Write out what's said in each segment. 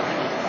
Thank you.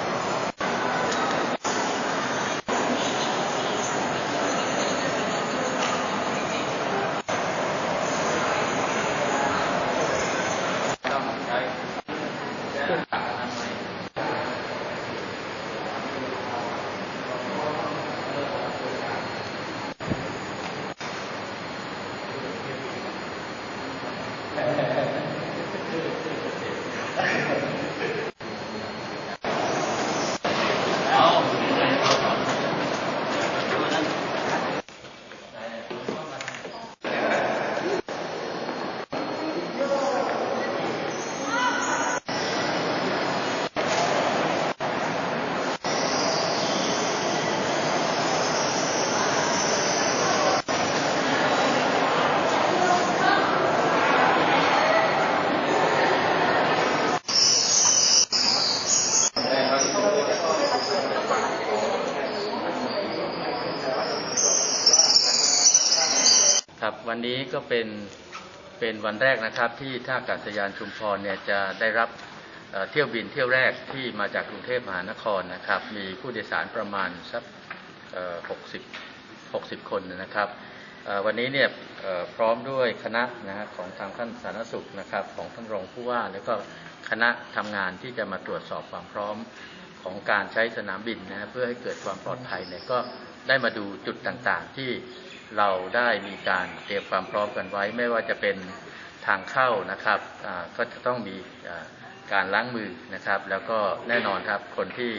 ครับวันนี้ก็เป็นเป็นวันแรกนะครับที่ท่าอากาศยานชุมพรเนี่ยจะได้รับเที่ยวบินเที่ยวแรกที่มาจากกรุงเทพมหานครนะครับ มีผู้โดยสารประมาณสักหกสิบหกสิบคนนะครับวันนี้เนี่ยพร้อมด้วยคณะนะฮะของทางท่านสาธารณสุขนะครับของท่านรองผู้ว่า แล้วก็คณะทำงานที่จะมาตรวจสอบความพร้อมของการใช้สนามบินนะเพื่อให้เกิดความปลอดภัยเนี่ยก็ได้มาดูจุดต่างๆที่ เราได้มีการเตรียมความพร้อมกันไว้ ไม่ว่าจะเป็นทางเข้านะครับก็จะต้องมีการล้างมือนะครับ แล้วก็แน่นอนครับคนที่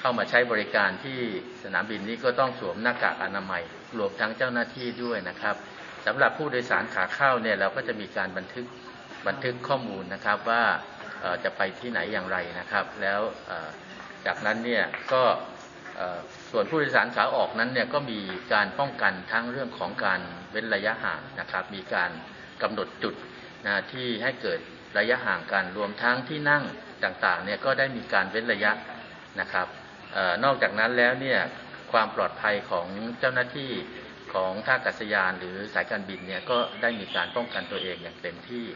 เข้ามาใช้บริการที่สนามบินนี้ก็ต้องสวมหน้ากากอนามัยรวมทั้งเจ้าหน้าที่ด้วยนะครับสำหรับผู้โดยสารขาเข้าเนี่ยเราก็จะมีการบันทึกบันทึกข้อมูลนะครับว่าจะไปที่ไหนอย่างไรนะครับ แล้วจากนั้นเนี่ยก็ ส่วนผู้โดยสารขาออกนั้นเนี่ยก็มีการป้องกันทั้งเรื่องของการเว้นระยะห่างนะครับ มีการกำหนดจุดนะที่ให้เกิดระยะห่างกันรวมทั้งที่นั่งต่างๆเนี่ยก็ได้มีการเว้นระยะนะครับออนอกจากนั้นแล้วเนี่ยความปลอดภัยของเจ้าหน้าที่ของท่าอากาศยานหรือสายการบินเนี่ยก็ได้มีการป้องกันตัวเองอย่างเต็มที่